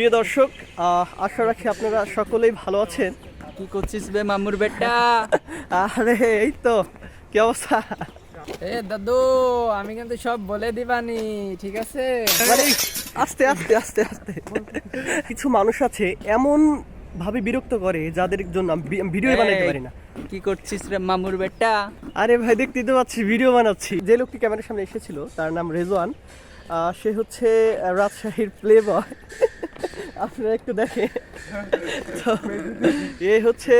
প্রিয় দর্শক আশা রাখি আপনারা সকলেই ভালো আছেন। কি করছিস বে মামুর বেটা? আরে এই তো কি অবস্থা? এ দাদু আমি কিন্তু সব বলে দিবানি ঠিক আছে? আস্তে আস্তে আস্তে আস্তে। কিছু মানুষ আছে এমন ভাবে বিরক্ত করে যাদের জন্য ভিডিও বানাতে পারি না। কি করছিস রে মামুর বেটা? আরে ভাই দেখতে তো পাচ্ছি ভিডিও বানাচ্ছি। যে লোকটি ক্যামেরার সামনে এসেছিল তার নাম রেজওয়ান। সে হচ্ছে রাজশাহীর প্লে বয় আপনারা একটু দেখে। তো এ হচ্ছে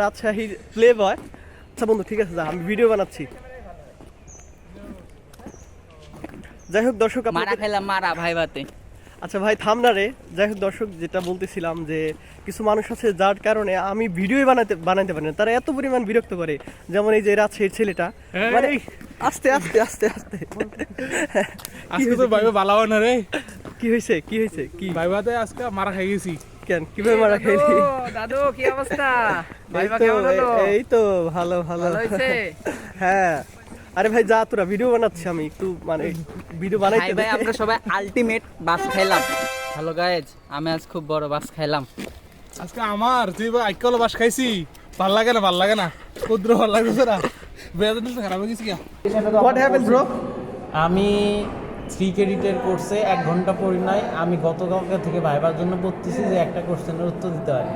রাজশাহীর প্লে বয় আচ্ছা বন্ধু ঠিক আছে যা আমি ভিডিও বানাচ্ছি। যাই হোক দর্শক মারা খেলাম মারা ভাই ভাতে আচ্ছা ভাই থাম না রে। যাই হোক দর্শক যেটা বলতেছিলাম যে কিছু মানুষ আছে যার কারণে আমি ভিডিও বানাতে বানাইতে পারি না। তারা এত পরিমাণ বিরক্ত করে যেমন এই যে রাজশাহীর ছেলেটা। মানে আস্তে আস্তে আস্তে আস্তে। আজকে তো? ভাইবা বালাও না রে। কি হয়েছে কি হয়েছে কি? ভাইবাতে আজকে মারা খাই গেছি। কেন? কীভাবে মারা খাইলি দাদু কি অবস্থা এই তো এই তো ভালো ভালো। হয়েছে? হ্যাঁ। আরে ভাই যা তোরা ভিডিও বানাচ্ছি আমি। একটু মানে ভিডিও ভাই বানাইতে ভাই আমরা সবাই আলটিমেট বাস খাইলাম। হ্যালো গাইজ আমি আজ খুব বড় বাস খাইলাম। আজকে আমার তুই বা আইকল বাস খাইছি। ভালো লাগে না ভালো লাগে না? কুদ্র ভালো লাগে না? বেদন খারাপ হয়ে গেছি গা What happened bro? আমি থ্রি ক্রেডিটের কোর্সে এক ঘণ্টা পড়ি নাই। আমি গতকালকে থেকে ভাইবার জন্য পড়তেছি যে একটা কোশ্চেনের উত্তর দিতে হয়।